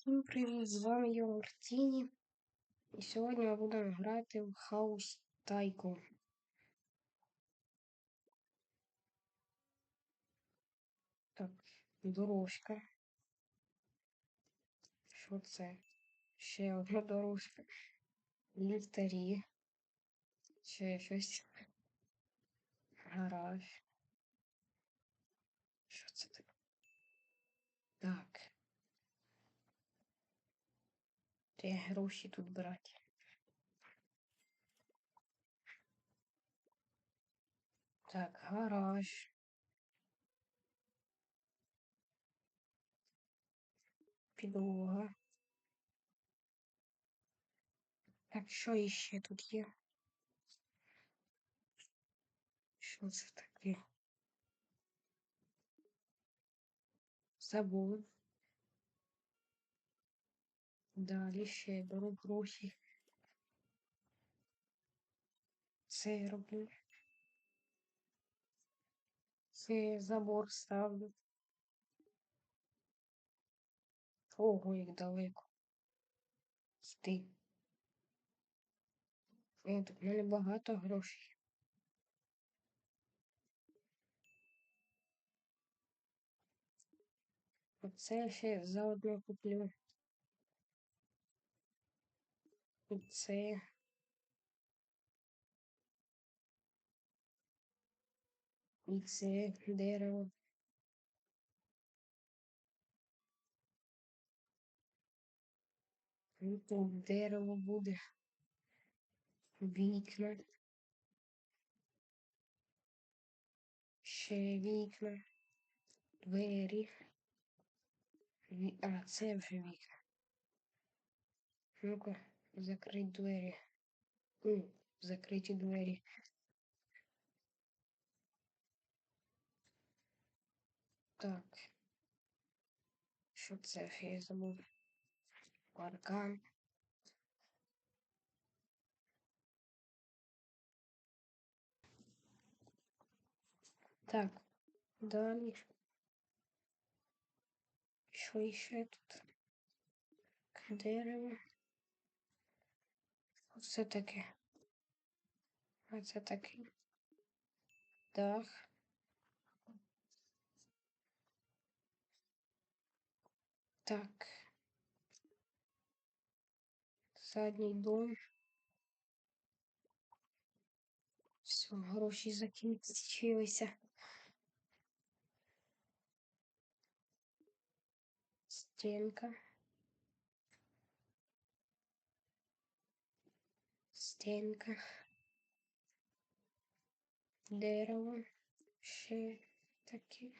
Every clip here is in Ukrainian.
Всім привіт! З вами я Мартіні. І сьогодні ми будемо грати в House Tycoon. Так, дорожка. Що це? Ще одна дорожка. Ліхтарі. Ще щось. Гараж. Що це таке? Так. Де гроші тут брати? Так, гараж. Підлога. Так, що іще тут є? Що це таке? Забув. Далі ще беру гроші. Це я роблю. Це забор ставлю. Ого, як далеко. Йти. Тут в багато грошей. Оце ще заодно куплю. І це. І це дерево. Тут дерево буде. Вікна. Ще вікна. Двері. А, це вже вікна. Ну-ка, закрить двері. Ну, закриті двері. Так. Що це я забув? Паркан. Так, далі. Що ще тут? Дерево. Оце таке. А це такий дах. Так. Задній дом. Все, гроші закінчилися. Стінка. Стінка. Дерево. Ще таке.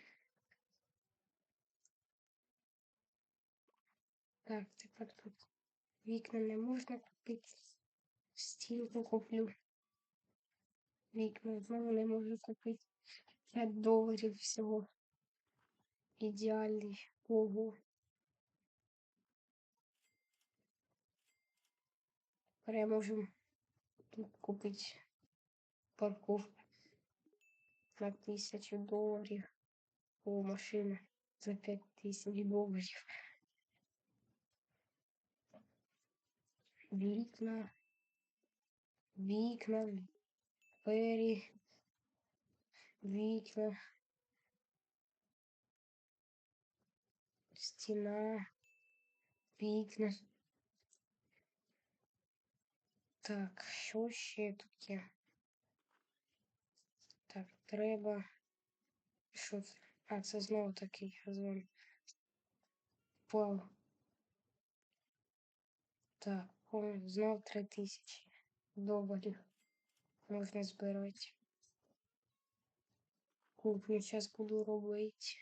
Так, тепер тут вікна не можна купити. Стінку куплю. Вікна знову не можу купити. 5 доларів всього. Ідеальний. Ого. Тепер я можу тут купити парковку на тисячу доларів. О, машина за 5 тисяч доларів. Вікна. Вікна. Двері. Вікна. Стіна. Вікна. Так, що ще тут є? Так, треба. Що це? А, це знову такий газон. Вау. Так, о, знов три тисячі доларів можна збирати. Кухню зараз буду робити.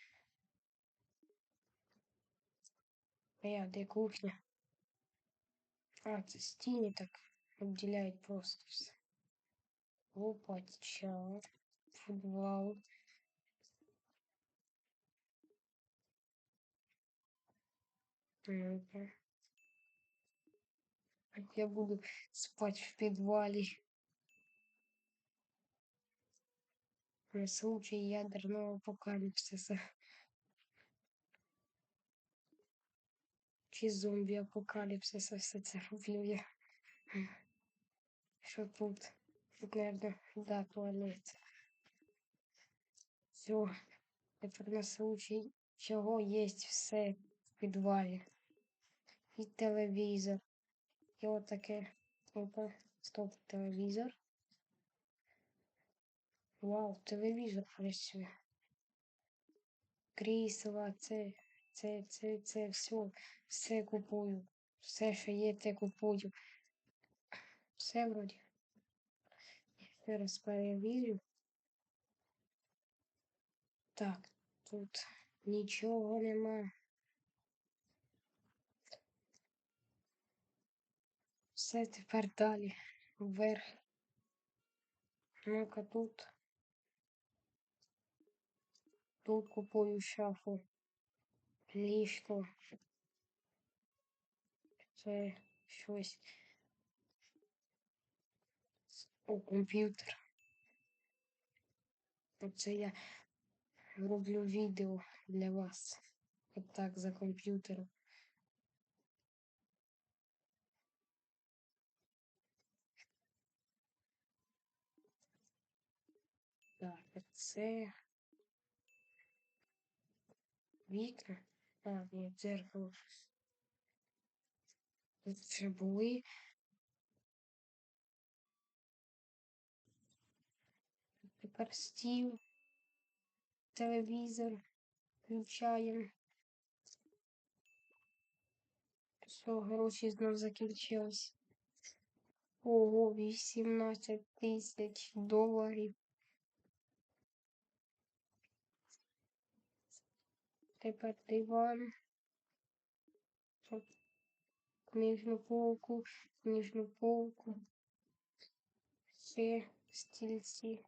А я де кухня? А, це стіни так відділяють просто все. Лопатча, футбол. Ну-ка. Я буду спать в підвалі. На случай ядерного апокалипсиса. чи зомбі апокаліпсиса все це роблю я. Що тут? Тут, наверное, да, туалет. Все. Тепер на случай чого є все в підвалі. І телевізор. І отаке. Опа, стоп, телевізор. Вау, телевізор працює. Крісла, це, це, це, це, все, все купую. Все, що є, те купую. Все вроді. Ще раз перевірю. Так, тут нічого нема. Все тепер далі. Вверх. Ну-ка тут. Тут купую шафу. Ліжко. Це щось. О, комп'ютер. Оце я роблю відео для вас. Отак за комп'ютером. Так, це вікна. А, ні, дзеркало. Вже були. Тепер стіл, телевізор включаємо. Все, гроші знов закінчились. Ого, 18 тисяч доларів. Тепер диван. Книжну полку, книжну полку. Ще стільці.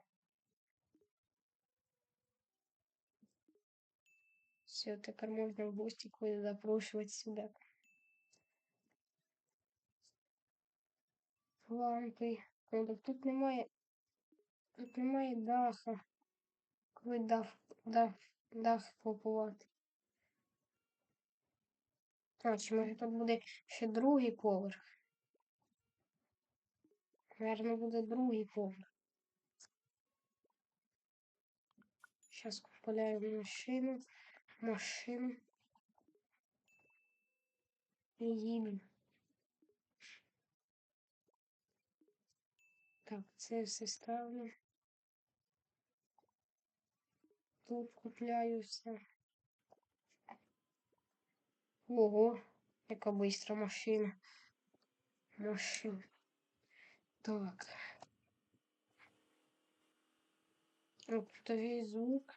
Все, тепер можна в гості когось запрошувати сюди. Лампи. Так тут немає. Тут немає даха. Коли дах, дах, дах купувати. А, чи може тут буде ще другий поверх? Наверно, буде другий поверх. Сейчас купляю машину, машину. І їду. Так, це все ставлю. Тут купляю все. Ого, яка быстра машина. Машина. Так. Оптовий звук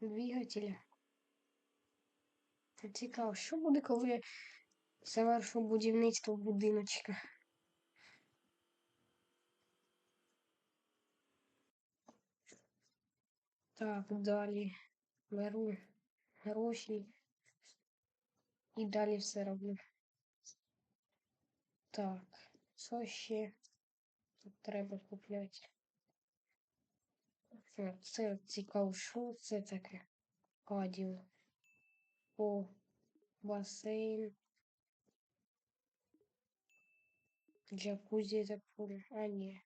двигателя. Цікаво, що буде, коли завершу будівництво будиночка? Так, далі беру гроші і далі все роблю. Так, що ще тут треба купляти? Це цікаво, що це таке? Кадіо. О, басейн. Джакузі, я так. А, ні.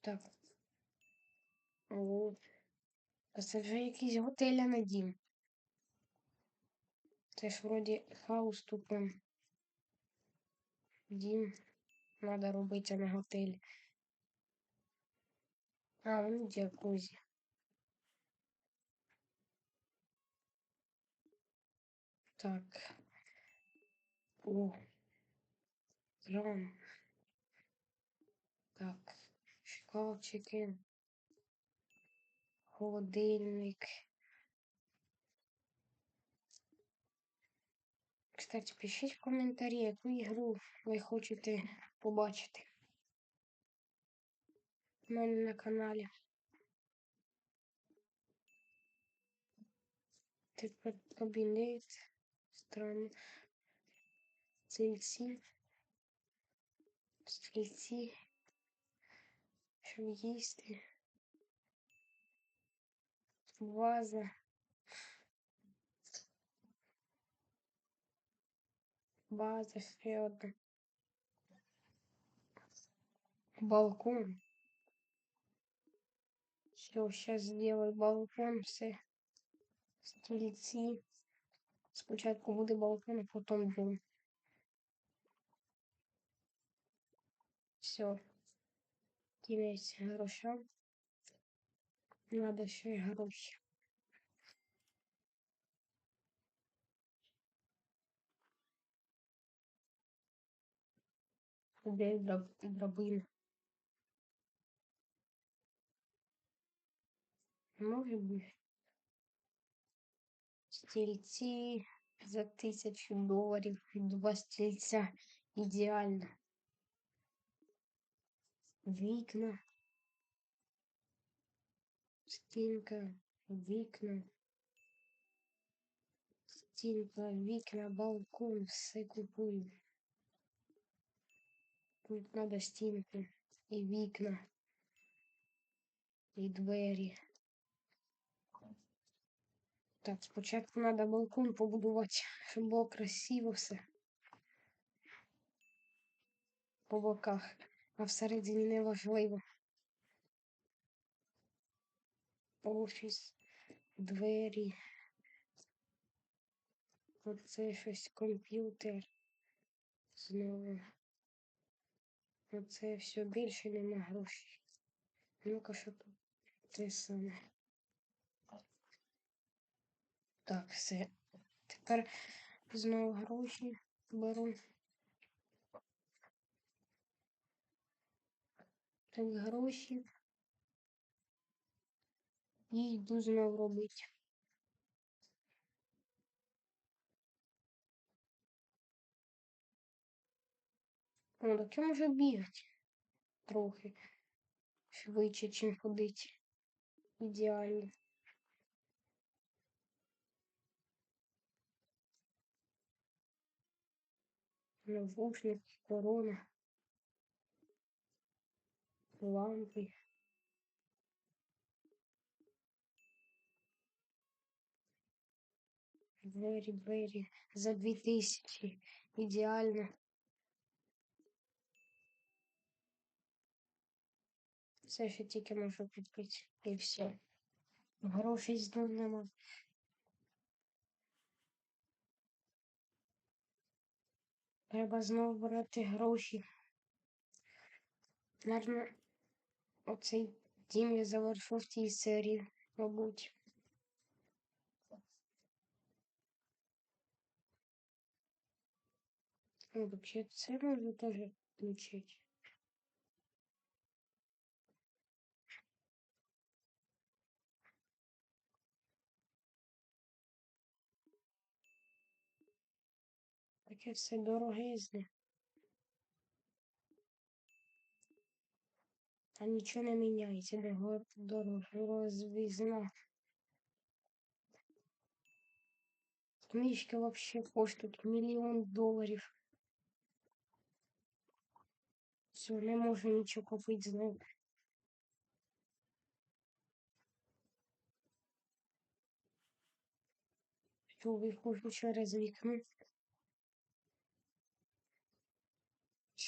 Так. А це вже якийсь готель, а не дім. Це ж вроді хаус тут прям. Дім. Надо робити, а не. А, ну джакузі. Так. О. Кран. Так. Шкафчики. Холодильник. Кстати, пишіть в коментарі, яку ігру ви хочете побачити. У мене на каналі. Тепер кабінет. стрельцы, стрельцы, швейсты, ваза, база? Федор, балкон. Все, сейчас сделаю балкон все стрельцы. Спочатку буде балкон, а потім дом. Все. Кінець грошам. Надо ще й гроші. Де драб, драбина? Може бути. Стільці за тисячу доларів. Два стільця. Ідеально. Вікна. Стінка, вікна. Стінка, вікна, балкон, все купую. Тут надо стінки і вікна, і двері. Так, спочатку треба балкон побудувати, щоб було красиво все. По боках, а всередині не важливо. Офіс, двері. Оце щось комп'ютер. Знову. Оце все більше нема грошей. Ну-ка, що тут те саме. Так, все. Тепер знову гроші беру. Так, гроші. І йду знову робити. О, так я можу бігати трохи швидше, чим ходити. Ідеально. Навушник, корона, лампи. Двері, двері за дві тисячі. Ідеально. Все, що тільки можу купити. І все. Грошей знов нема. Треба знову брати гроші. Наверно, оцей дім я завершу в тій серії, мабуть. Вообще це можна теж включити. Таке все дорогезне. А нічого не міняється, дорого, дороговизна. Книжки вообще коштують мільйон доларів. Все, не можу нічого купити знову. Що виходжу через вікно.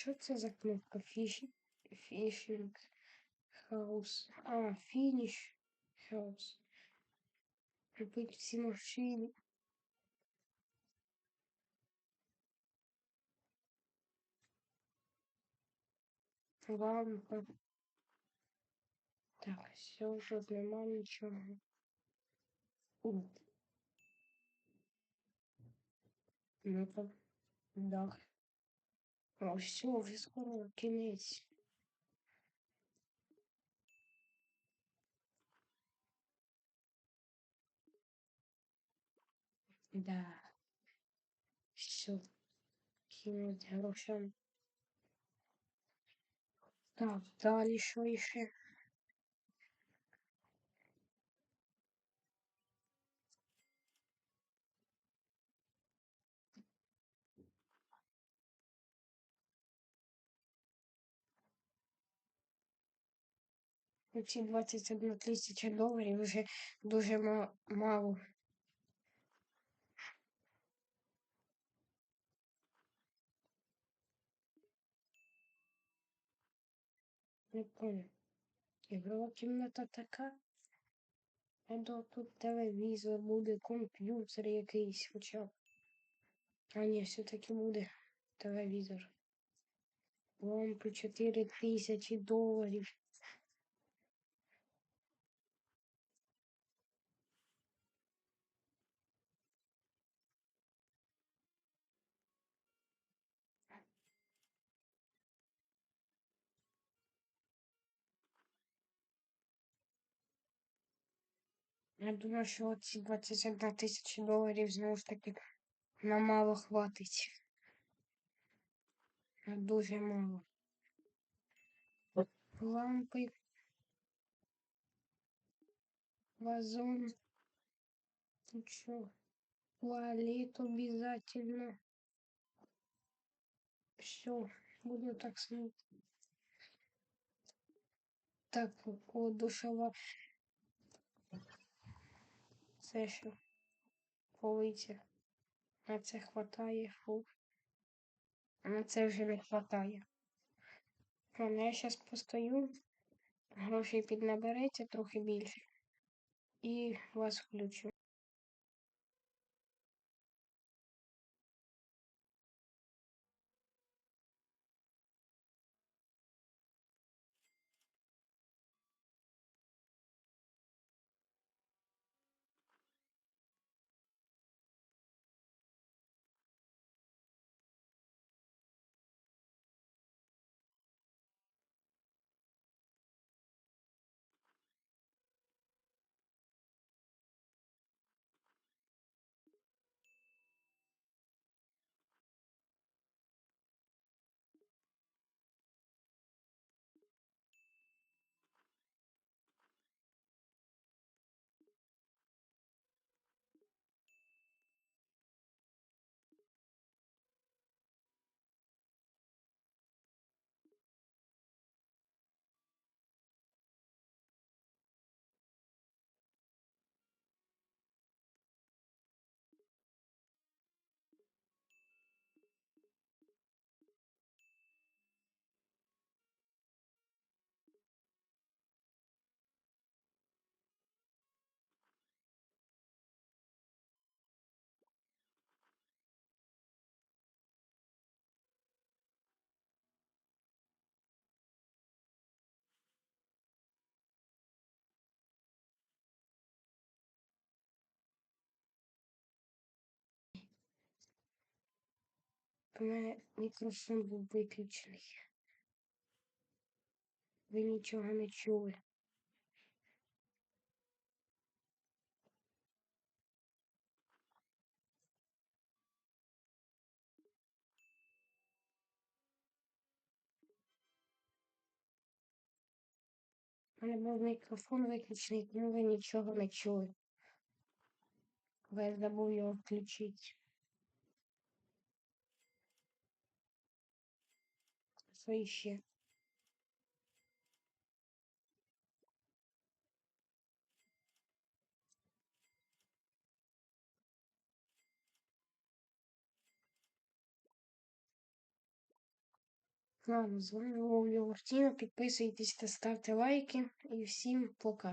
Що це за кнопка? Фішинг? Фішинг. Хаус. А, фініш. Хаус. Купити всі машини. Лампа. Так, все, тут нема нічого. У. Ну там дах. О, все, вже скоро кінець. Да. Все. Кинуть грошам. Так, далі що іще? Ці 21 тисяча доларів вже дуже мало. Не понял. Ігрова кімната така. Або тут телевізор буде, комп'ютер якийсь хоча б. А ні, все-таки буде телевізор. Вам по 4 тисячі доларів. Я думаю, що ці 21 тисячі доларів знову ж таки нам мало хватить. На Дуже мало. Лампи. Вазон. Що? Туалет обязательно. Все, будем так смотреть. Так, о, душова. Це що? Полиця. На це хватає, фу. На це вже не хватає. Але я зараз постою. Грошей піднабереться трохи більше. І вас включу. У мене мікрофон був виключений. Ви нічого не чули. У мене був мікрофон виключений, тому ви нічого не чули. Бо забув його включити. Що? Ладно, з вами був Йогуртіно. Підписуйтесь та ставте лайки. І всім пока.